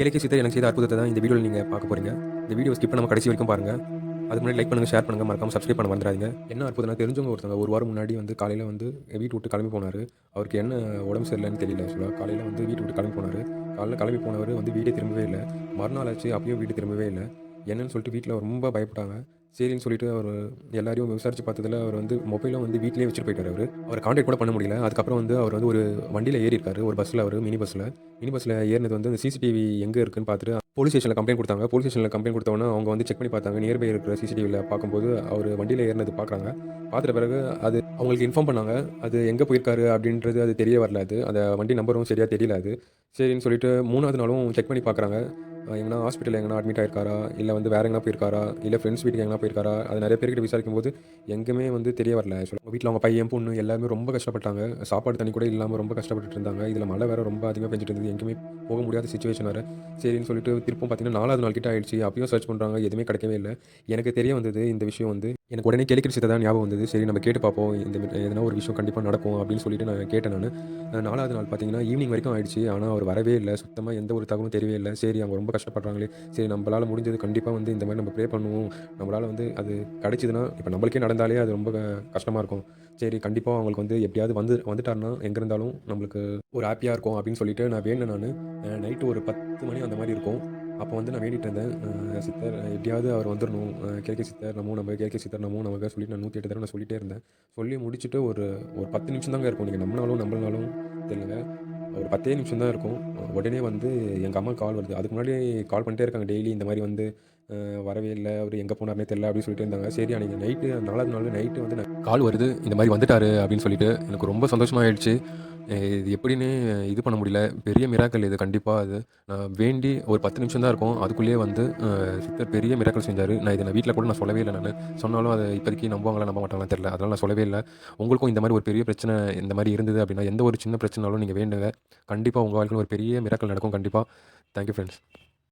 கிழக்கு சித்தர் எனக்கு செய்த அற்புதத்தை தான் இந்த வீடியோவில் நீங்கள் பார்க்க போறீங்க. இந்த வீடியோ ஸ்கிப் நம்ம கடைசி வரைக்கும் பாருங்கள் அதுக்கு முன்னாடி லைக் பண்ணுங்கள் ஷேர் பண்ணுங்கள் மறக்காமல் சப்ஸ்கிரைப் பண்ண வந்துடாதீங்க என்ன அற்புதம்னா தெரிஞ்சவங்க ஒருத்தங்க ஒரு வாரம் முன்னாடி வந்து காலையில் வந்து வீட்டு விட்டு கிளம்பி போனார். அவருக்கு என்ன உடம்பு சரியில்லைன்னு தெரியல சொல்லுவா காலையில் வந்து வீட்டு விட்டு கிளம்பி போனார். காலையில் கிளம்பி போனவர் வந்து வீட்டே திரும்பவே இல்லை. மறுநாள் ஆச்சு அப்பயும் வீடு திரும்பவே இல்லை. என்னன்னு சொல்லிட்டு வீட்டில் ரொம்ப பயப்பட்டாங்க. சரின்னு சொல்லிட்டு அவர் எல்லாரையும் விசாரிச்சு பார்த்ததுல அவர் வந்து மொபைலும் வந்து வீட்லேயே வச்சுட்டு போயிட்டார் அவர். அவர் காண்டாக்ட் கூட பண்ண முடியல. அதுக்கப்புறம் வந்து அவர் வந்து ஒரு வண்டியில் ஏறி இருக்காரு. ஒரு பஸ்ஸில் அவர் மினி பஸ்ஸில் மினி பஸ்ஸில் ஏறினது வந்து அந்த சிசிடிவி எங்கே இருக்குன்னு பார்த்துட்டு போலீஸ் ஸ்டேஷனில் கம்ப்ளைண்ட் கொடுத்தாங்க. போலீஸ் ஸ்டேஷனில் கம்ப்ளைண்ட் கொடுத்தோன்னே அவங்க வந்து செக் பண்ணி பார்த்தாங்க. நியர்பை இருக்கிற சிசிடிவியில் பார்க்கும்போது அவர் வண்டியில் ஏறினது பார்க்குறாங்க. பார்த்துட்ட பிறகு அது அவங்களுக்கு இன்ஃபார்ம் பண்ணாங்க. அது எங்கே போயிருக்காரு அப்படின்றது அது தெரிய வரல. அது அந்த வண்டி நம்பரும் சரியாக தெரியல அது. சரின்னு சொல்லிட்டு மூணாவது நாளும் செக் பண்ணி பார்க்குறாங்க. எங்கன்னா ஹாஸ்பிட்டல் எங்கன்னா அட்மிட் ஆயிருக்காரா? இல்லை வந்து வேற எங்கன்னா போயிருக்காரா? இல்லை ஃப்ரெண்ட்ஸ் வீட்டுக்கு எங்கன்னா போயிருக்காரா? அது நிறைய பேர்கிட்ட விசாரிக்கும் போது எங்கேயுமே வந்து தெரிய வரல. சொல்லுவாங்க வீட்டில் அவங்க பையன் பொண்ணு எல்லாருமே ரொம்ப கஷ்டப்பட்டாங்க. சாப்பாடு தண்ணி கூட இல்லாமல் ரொம்ப கஷ்டப்பட்டுட்டு இருந்தாங்க. இதில் மழை வேற ரொம்ப அதிகமாக பெஞ்சிட்டு இருந்தது. எங்கேயுமே போக முடியாத சுச்சுவேஷன் வேறு. சரின்னு சொல்லிட்டு திருப்பும் பார்த்தீங்கன்னா நாலாவது நாள் கிட்ட ஆயிடுச்சு. அப்பயும் சர்ச் பண்ணுறாங்க எதுவுமே கிடைக்கவே இல்லை. எனக்கு தெரிய வந்தது இந்த விஷயம் வந்து எனக்கு உடனே கேலிக்கிற தான் ஞாபகம் வந்தது. சரி நம்ம கேட்டு பார்ப்போம். இந்த எதனா ஒரு விஷயம் கண்டிப்பாக நடக்கும் அப்படின்னு சொல்லிட்டு நான் கேட்டேன் நான். நாலாவது நாள் பார்த்தீங்கன்னா ஈவினிங் வரைக்கும் ஆயிடுச்சு. ஆனால் அவர் வரவே இல்லை. சுத்தமாக எந்த ஒரு தகவலும் தெரியவே இல்லை. சரி அவங்க ரொம்ப கஷ்டப்படுறாங்களே. சரி நம்மளால் முடிஞ்சது கண்டிப்பாக வந்து இந்த மாதிரி நம்ம ப்ரே பண்ணுவோம். நம்மளால் வந்து அது கிடச்சிதுன்னா இப்போ நம்மளுக்கே நடந்தாலே அது ரொம்ப கஷ்டமாக இருக்கும். சரி கண்டிப்பாக அவங்களுக்கு வந்து எப்படியாவது வந்து வந்துட்டாருன்னா எங்கே இருந்தாலும் நம்மளுக்கு ஒரு ஹாப்பியாக இருக்கும் அப்படின்னு சொல்லிட்டு நான் வேணும் நான். நைட்டு ஒரு பத்து மணி அந்த மாதிரி இருக்கும். அப்போ வந்து நான் வேண்டிட்டு இருந்தேன். சித்தர் எப்படியாவது அவர் வந்துடணும் கேட்க சித்தர் நம்ம நம்ம கேட்க சித்தர் நம்ம நமக்கு சொல்லிட்டு நான் நூற்றி எட்டு தடவை நான் சொல்லிகிட்டே இருந்தேன். சொல்லி முடிச்சுட்டு ஒரு ஒரு பத்து நிமிஷம் தாங்க இருக்கும். நீங்கள் நம்மளாலும் நம்மளாலும் தெரியலங்க ஒரு பத்தே நிமிஷம் தான் இருக்கும். உடனே வந்து எங்கள் அம்மா கால் வருது. அதுக்கு முன்னாடி கால் பண்ணிட்டே இருக்காங்க டெய்லி. இந்த மாதிரி வந்து வரவே இல்லை. அவர் எங்கே போனார்னே தெரில அப்படின்னு சொல்லிட்டு இருந்தாங்க. சரி அன்றைக்கி நைட்டு நாலாவது நாள் நைட்டு வந்து நான் கால் வருது. இந்த மாதிரி வந்துட்டாரு அப்படின்னு சொல்லிட்டு எனக்கு ரொம்ப சந்தோஷமாக ஆயிடுச்சு இது எப்படின்னு இது பண்ண முடியல. பெரிய மிராக்கல் இது கண்டிப்பாக அது. நான் வேண்டி ஒரு பத்து நிமிஷம் தான் இருக்கும். அதுக்குள்ளேயே வந்து அஹ், சித்தர் பெரிய மிராக்கல் செஞ்சார். நான் இதை நான் வீட்டில் கூட நான் சொல்லவே இல்லை நான். சொன்னாலும் அதை இப்போதைக்கு நம்புவாங்களா நம்ப மாட்டாங்களா தெரியல. அதெல்லாம் நான் சொல்லவே இல்லை. உங்களுக்கும் இந்த மாதிரி ஒரு பெரிய பிரச்சனை இந்த மாதிரி இருந்தது அப்படின்னா எந்த ஒரு சின்ன பிரச்சனைனாலும் நீங்கள் வேண்டுங்க. கண்டிப்பாக உங்கள் வாழ்க்கையில் ஒரு பெரிய மிராக்கல் நடக்கும். கண்டிப்பாக தேங்க்யூ ஃப்ரெண்ட்ஸ்